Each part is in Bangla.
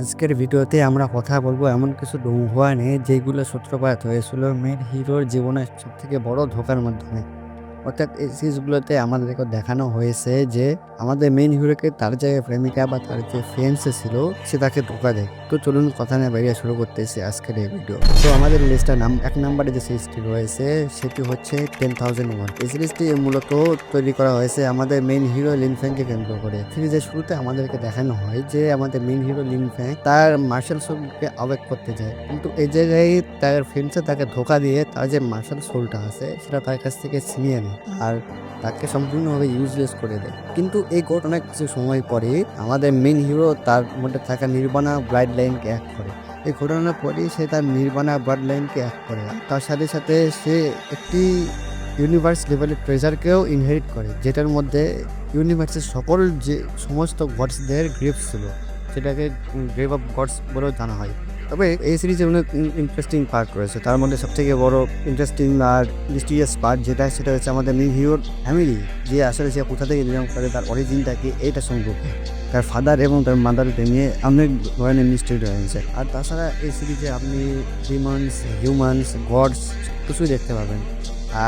আজকের ভিডিওতে আমরা কথা বলব এমন কিছু ডোঙ্গুয়া নিয়ে যেগুলো সূত্রপাত হয়েছিল মেন হিরোর জীবনের সবথেকে বড় ধোকার মাধ্যমে। অর্থাৎ এই সিরিজগুলোতে আমাদেরকে দেখানো হয়েছে যে আমাদের মেন হিরোকে তার যে প্রেমিকা বা তার যে ফ্রেন্ডস ছিল, সে তাকে ধোকা দেয়। তো চলুন কথা না বেরিয়ে শুরু করতেছি আজকের এই ভিডিও তো আমাদের লিস্টটা নাম এক নম্বরে যে সিরিজটি রয়েছে, সেটি হচ্ছে টেন থাউজেন্ড ওয়ান এই সিরিজটি মূলত তৈরি করা হয়েছে আমাদের মেন হিরো লিনফ্যাংকে কেন্দ্র করে। সিরিজের শুরুতে আমাদেরকে দেখানো হয় যে আমাদের মেন হিরো লিনফ্যাং তার মার্শাল সোলকে আবেগ করতে যায় কিন্তু এই জায়গায় তার ফ্রেন্ডসে তাকে ধোকা দিয়ে তার যে মার্শাল সোলটা আছে, সেটা তার কাছ থেকে ছিনিয়ে নেয়। আর তাকে সম্পূর্ণভাবে ইউজলেস করে দেয়। কিন্তু এই ঘটনার কিছু সময় পরে আমাদের মেন হিরো তার মধ্যে থাকা নির্বাণা ব্লাড লাইনকে এক করে। এই ঘটনার পরেই সে তার নির্বাণা ব্লাড লাইনকে এক করে। তার সাথে সাথে সে একটি ইউনিভার্স লেভেলের ট্রেজারকেও ইনহেরিট করে, যেটার মধ্যে ইউনিভার্সের সকল যে সমস্ত গডসদের গ্রেপস ছিল, সেটাকে গ্রেভ অফ গডস বলেও জানা হয়। তবে এই সিরিজে অনেক ইন্টারেস্টিং পার্ট রয়েছে। তার মধ্যে সবথেকে বড় ইন্টারেস্টিং আর মিস্টিরিয়াস পার্ট যেটা, সেটা হচ্ছে আমাদের মেন হিরোর ফ্যামিলি যে আসলে সে কোথা থেকে বিলং করে, তার অরিজিনটাকে এইটা সম্পর্কে। তার ফাদার এবং তার মাদারকে নিয়ে অনেক ধরনের মিস্ট্রি রয়েছে। আর তাছাড়া এই সিরিজে আপনি ডিমন্স হিউম্যান্স গডস কিছুই দেখতে পাবেন।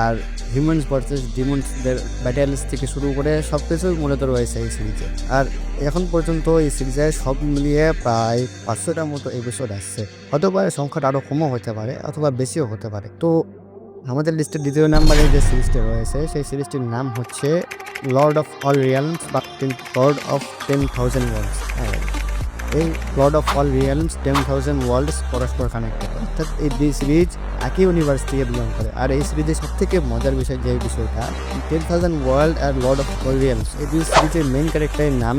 আর হিউম্যানস ভার্সেস ডিমন্সদের ব্যাটেলস থেকে শুরু করে সব কিছুই মূলত রয়েছে এই সিরিজে আর এখন পর্যন্ত এই সিরিজে সব মিলিয়ে প্রায় পাঁচশোটার মতো এপিসোড আসছে। হতে পারে সংখ্যাটা আরও কমও হতে পারে অথবা বেশিও হতে পারে। তো আমাদের লিস্টের দ্বিতীয় নাম্বারে যে সিরিজটি রয়েছে, সেই সিরিজটির নাম হচ্ছে লর্ড অফ অল রিয়ালস বা lord of ten thousand worlds এই lord of all realms ten thousand worlds পরস্পর কানেক্টেড অর্থাৎ এই দুই সিরিজ একই ইউনিভার্স থেকে বিলং করে। আর এই সিরিজের সব থেকে মজার বিষয় যে বিষয়টা টেন থাউজেন্ড ওয়ার্ল্ড আর লর্ড অফ অল রিয়ালস এই দুই সিরিজের মেন ক্যারেক্টারের নাম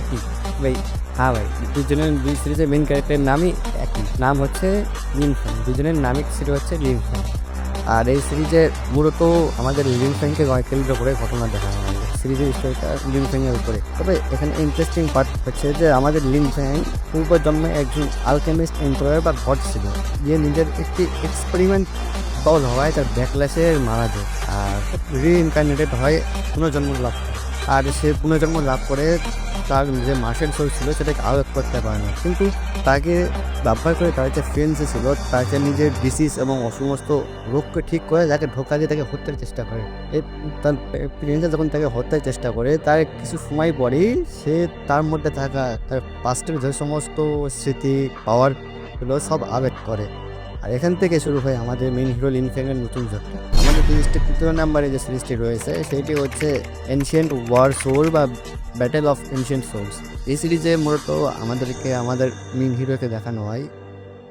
একই। ভাই হ্যাঁ ভাই, দুজনের দুই সিরিজের মেন ক্যারেক্টারের নামই একই। নাম হচ্ছে লিনফ্যাং দুজনের নামই সিরিজ হচ্ছে লিনফ্যাং আর এই সিরিজে মূলত আমাদের লিনফ্যাংকে কেন্দ্র করে ঘটনা দেখানো হয়। সিরিজের স্টোরিটা লিনফ্যাংয়ের উপরে। তবে এখানে ইন্টারেস্টিং পার্ট হচ্ছে যে আমাদের লিনফ্যাং পূর্ব জন্মে একজন আলকেমিস্ট এমপ্লয়ার বা ঘট ছিল। যে নিজের একটি এক্সপেরিমেন্ট দল হওয়ায় তার ব্যাকলাসে মারা যায় আর রিইনকার্নেটেড হয় পুনর্জন্ম লাভ করে। আর সে পুনর্জন্ম লাভ করে তার যে মার্শাল সোল ছিল সেটাকে আবেগ করতে পারে না। কিন্তু তাকে ব্যবহার করে তার যে ফ্রেন্ডস ছিল, তাকে নিজের ডিসিজ এবং অসমস্ত রোগকে ঠিক করে তাকে ঢোকা দিয়ে তাকে হত্যার চেষ্টা করে। তার ফ্রেন্ডসে যখন তাকে হত্যার চেষ্টা করে, তার কিছু সময় পরেই সে তার মধ্যে থাকা, তার পাস্টের যে সমস্ত স্মৃতি পাওয়ারগুলো সব আবেগ করে। আর এখান থেকে শুরু হয় আমাদের মেন হিরো লিনফ্যাংয়ের নতুন যাত্রা সিরিজটির তৃতীয় নাম্বারে যে সিরিজটি রয়েছে, সেটি হচ্ছে এনশিয়েন্ট ওয়ার সোল বা ব্যাটেল অফ এনশিয়েন্ট সোলস এই সিরিজে মূলত আমাদেরকে, আমাদের মেন হিরোকে দেখানো হয়,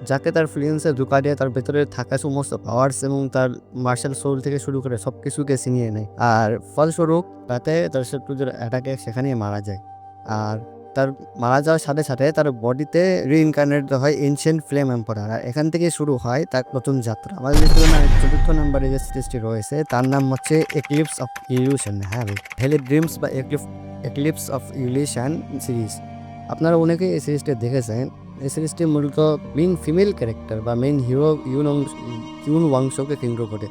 যাকে তার ফিলিংসে ধোকা দিয়ে তার ভেতরে থাকা সমস্ত পাওয়ার্স এবং তার মার্শাল সোল থেকে শুরু করে সব কিছুকে ছিনিয়ে নেয়। আর ফলস্বরূপ তাতে তার শত্রুদের অ্যাটাকে সেখানেই মারা যায়। আর তার মারা যাওয়ার সাথে সাথে তার বডিতে রিইনকার্নেট হয় এনশিয়েন্ট ফ্লেম এম্পারার আর এখান থেকে শুরু হয় তার নতুন যাত্রা। আমাদের চতুর্থ নম্বরে যে সিরিজটি রয়েছে, তার নাম হচ্ছে এক্লিপস অফ ইলিউশন হ্যাঁ হেলি ড্রিমস বা এক্লিপস অফ ইলিউশন সিরিজ আপনারা অনেকেই এই সিরিজটি দেখেছেন। এই সিরিজটি মূলত মেইন ফিমেল ক্যারেক্টার বা মেইন হিরো ইউন ইউন ওয়াংশকে কেন্দ্র করে।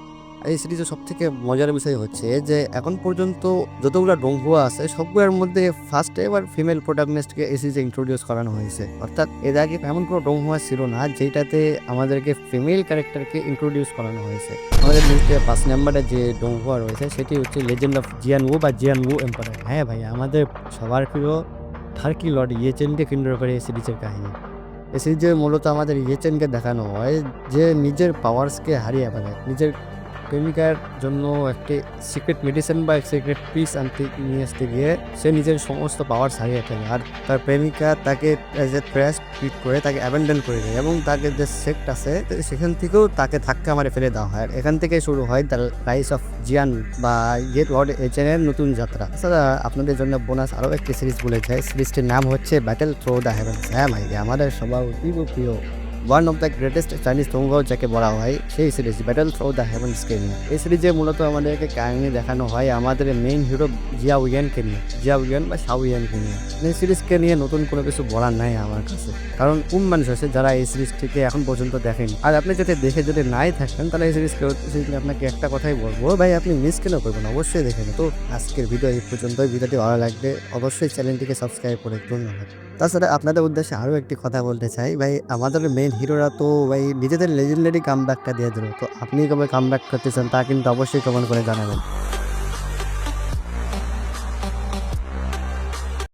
এই সিরিজের সব থেকে মজার বিষয় হচ্ছে যে, এখন পর্যন্ত যতগুলো ডোঙ্গুয়া আছে, সবগুলোর মধ্যে ফার্স্ট এবার ফিমেল প্রোটাগনিস্টকে এই সিরিজে ইন্ট্রোডিউস করানো হয়েছে। অর্থাৎ এর আগে এমন কোনো ডোঙ্গুয়া ছিল না, যেটাতে আমাদেরকে ফিমেল ক্যারেক্টারকে ইন্ট্রোডিউস করানো হয়েছে। আমাদের লিস্টে পাঁচ নাম্বারে যে ডোঙ্গুয়া রয়েছে, সেটি হচ্ছে লেজেন্ড অফ জিয়ান ও বা জিয়ান ও এম্পায়ার হ্যাঁ ভাই, আমাদের সবার প্রিয় থার্কি লর্ড ইয়েচেনকে কেন্দ্র করে এই সিরিজের কাহিনী। এই সিরিজে মূলত আমাদের ইয়েচেনকে দেখানো হয় যে, নিজের পাওয়ার্সকে হারিয়ে ফেলে, নিজের প্রেমিকার জন্য একটি সিক্রেট মেডিসিন বা সিক্রেট পিস আনতে নিয়ে আসতে গিয়ে সে নিজের সমস্ত পাওয়ার হারিয়ে ফেলে। আর তার প্রেমিকা তাকে অ্যাজ এ ট্র্যাশ ট্রিট করে, তাকে অ্যাবেন্ডন করে দেয় এবং তাকে যে সেক্ট আছে সেখান থেকেও তাকে ধাক্কা মারে ফেলে দেওয়া হয়। এখান থেকে শুরু হয় দ্য রাইস অফ জিয়ান বা গেট ওয়ার্ড এজেনের নতুন যাত্রা। তাছাড়া আপনাদের জন্য বোনাস আরও একটি সিরিজ বলে যায় সিরিজটির নাম হচ্ছে ব্যাটেল থ্রো দ্য হেভেন্স হ্যাঁ ভাই আমাদের সবার অতীব প্রিয়। One of the greatest Chinese দঙ্গ যাকে বলা হয়, সেই series battle through the heaven নিয়ে এই সিরিজে মূলত আমাদেরকে কাহিনী দেখানো হয় আমাদের মেইন হিরো জিয়া উইয়ানকে নিয়ে। জিয়া উইয়ান বা শাও উইয়ানকে নিয়ে। এই সিরিজকে নিয়ে নতুন কোনো কিছু বলার নাই আমার কাছে। কারণ কোন মানুষ আছে যারা এই সিরিজটিকে এখন পর্যন্ত দেখেন। আর আপনি যদি দেখে যদি নাই থাকেন, তাহলে এই সিরিজকে সিরিজে আপনাকে একটা কথাই বলব, ভাই, আপনি মিস কেন করবেন? অবশ্যই দেখেন তো আজকের ভিডিও এই পর্যন্ত ভিডিওটি ভালো লাগবে অবশ্যই চ্যানেলটিকে সাবস্ক্রাইব করে ধন্যবাদ। তাছাড়া আপনাদের উদ্দেশ্যে আরও একটি কথা বলতে চাই। ভাই, আমাদের মেন হিরোরা তো ভাই নিজেদের লেজেন্ডারি কাম ব্যাকটা দিয়ে দিল। তো আপনি কবে কাম ব্যাক করতে চান তা কিন্তু অবশ্যই কমেন্ট করে জানাবেন।